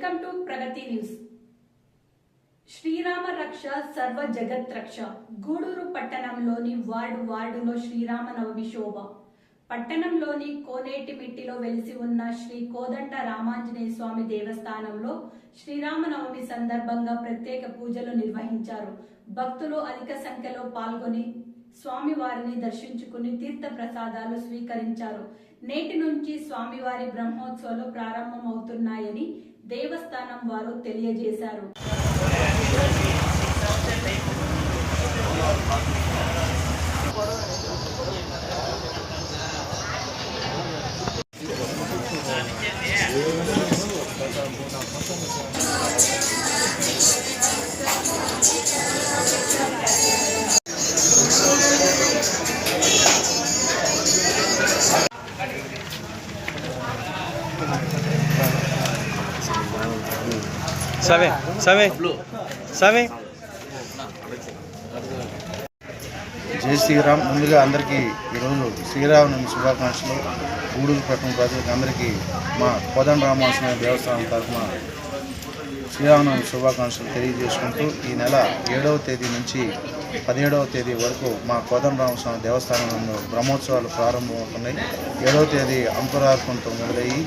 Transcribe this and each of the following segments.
చక్రవర్తి news. Srirama రక్ష సర్వ జగత్ రక్ష. గూడూరు పట్టణంలోని వార్డు వార్డులో శ్రీరామనవమి శోభ. పట్టణంలోని కోనేటిమిట్టిలో వెలిసి ఉన్న శ్రీ కోదండ రామాంజనేయ స్వామి దేవస్థానంలో శ్రీరామనవమి సందర్భంగా ప్రత్యేక పూజలు నిర్వహించారు. భక్తులు అధిక సంఖ్యలో పాల్గొని స్వామివారిని దర్శించుకుని తీర్థ ప్రసాదాలు స్వీకరించారు. నేటి నుంచి స్వామివారి బ్రహ్మోత్సవాలు ప్రారంభమవుతుంది దేవస్థానం వారు తెలియజేశారు. సవే సవే సవే. జై శ్రీరామ్. ముందుగా అందరికీ ఈరోజు శ్రీరామనవమి శుభాకాంక్షలు. గూడూరు పట్టణ ప్రజలకు అందరికీ మా కోదం రామాస్వామి దేవస్థానం తరఫున శ్రీరామనవమి శుభాకాంక్షలు తెలియజేసుకుంటూ ఈ నెల ఏడవ తేదీ నుంచి పదిహేడవ తేదీ వరకు మా కోదం రామస్వామి దేవస్థానంలో బ్రహ్మోత్సవాలు ప్రారంభమవుతున్నాయి. ఏడవ తేదీ అంకురార్పణతో మొదలయ్యి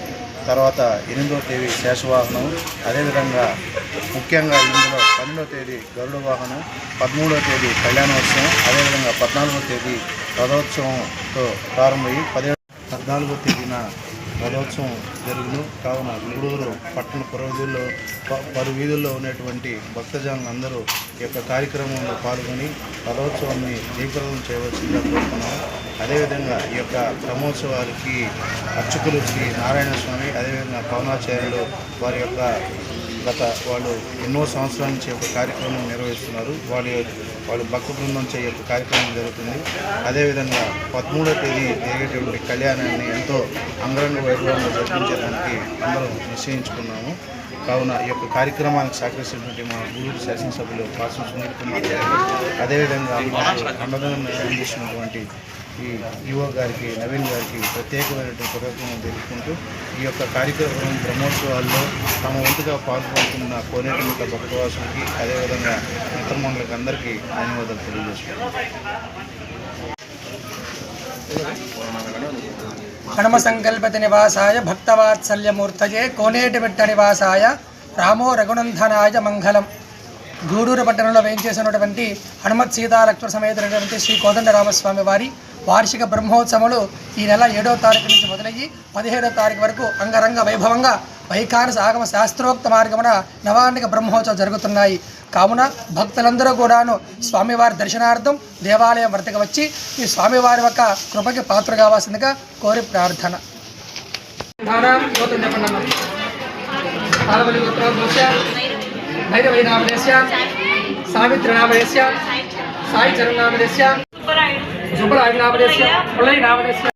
తర్వాత ఎనిమిదవ తేదీ శేషవాహనం అదేవిధంగా ముఖ్యంగా ఇందులో పన్నెండవ తేదీ గరుడ వాహనం పదమూడవ తేదీ కళ్యాణోత్సవం అదేవిధంగా పద్నాలుగవ తేదీ రథోత్సవంతో ప్రారంభమయ్యి పదిహేడు పద్నాలుగో తేదీన రథోత్సవం జరుగును. కావున గూడూరు పట్టణ పురవీధుల్లో ప- పలు వీధుల్లో ఉన్నటువంటి భక్తజనులందరూ యొక్క కార్యక్రమంలో పాల్గొని రథోత్సవాన్ని జయప్రదం చేయవలసిందిగా కోరుకున్నాము అదేవిధంగా ఈ యొక్క బ్రహ్మోత్సవాలకి అర్చకులు శ్రీ నారాయణ స్వామి అదేవిధంగా పవనాచార్యులు వారి యొక్క గత వాళ్ళు ఎన్నో సంవత్సరాల నుంచి ఒక కార్యక్రమం నిర్వహిస్తున్నారు. వాళ్ళ వాళ్ళు భక్త బృందం చే యొక్క కార్యక్రమం జరుగుతుంది. అదేవిధంగా పదమూడో తేదీ జరిగేటువంటి కళ్యాణాన్ని ఎంతో అంగరంగ వైభవంగా జరిపించడానికి అందరం నిశ్చయించుకున్నాము. కావున ఈ యొక్క కార్యక్రమానికి సహకరిస్తున్నటువంటి మా గూడూరు శాసనసభ్యులు పాసం సునీల్ కుమార్ అదేవిధంగా మాకు అందిస్తున్నటువంటి ఈ యువ గారికి నవీన్ గారికి ప్రత్యేకమైనటువంటి కృతజ్ఞతలు తెలుపుకుంటూ ఈ యొక్క కార్యక్రమం బ్రహ్మోత్సవాల్లో తమ వంతుగా పాల్గొంటున్న కోనేటి మిట్ట భక్తవాసులకి అదేవిధంగా మిత్రమణులకి అందరికీ ధన్యవాదాలు తెలియజేసుకుంటాం హనుమ సంకల్పతి నివాసాయ భక్తవాత్సల్యమూర్తయే కోనేటిమిట్ట నివాసాయ రామో రఘునందనాయ మంగళం. గూడూరు పట్టణంలో వేయించేసినటువంటి హనుమత్ సీతాలక్ష్మణ సమేతమైనటువంటి శ్రీ కోదండరామస్వామి వారి వార్షిక బ్రహ్మోత్సవములు ఈ నెల ఏడో తారీఖు నుంచి మొదలయ్యి పదిహేడో తారీఖు వరకు అంగరంగ వైభవంగా వైఖానస ఆగమ శాస్త్రోక్త మార్గమున నవాన్నిక బ్రహ్మోత్సవం జరుగుతున్నాయి. కావున భక్తులందరూ కూడాను స్వామివారి దర్శనార్థం దేవాలయం వద్దకు వచ్చి ఈ స్వామివారి యొక్క కృపకి పాత్ర కావాల్సిందిగా కోరి ప్రార్థన. भैरवैनामदेश्य नाम साई चरणामदेश्य सुब्रायणामदेश्य पुलैनामदेश्य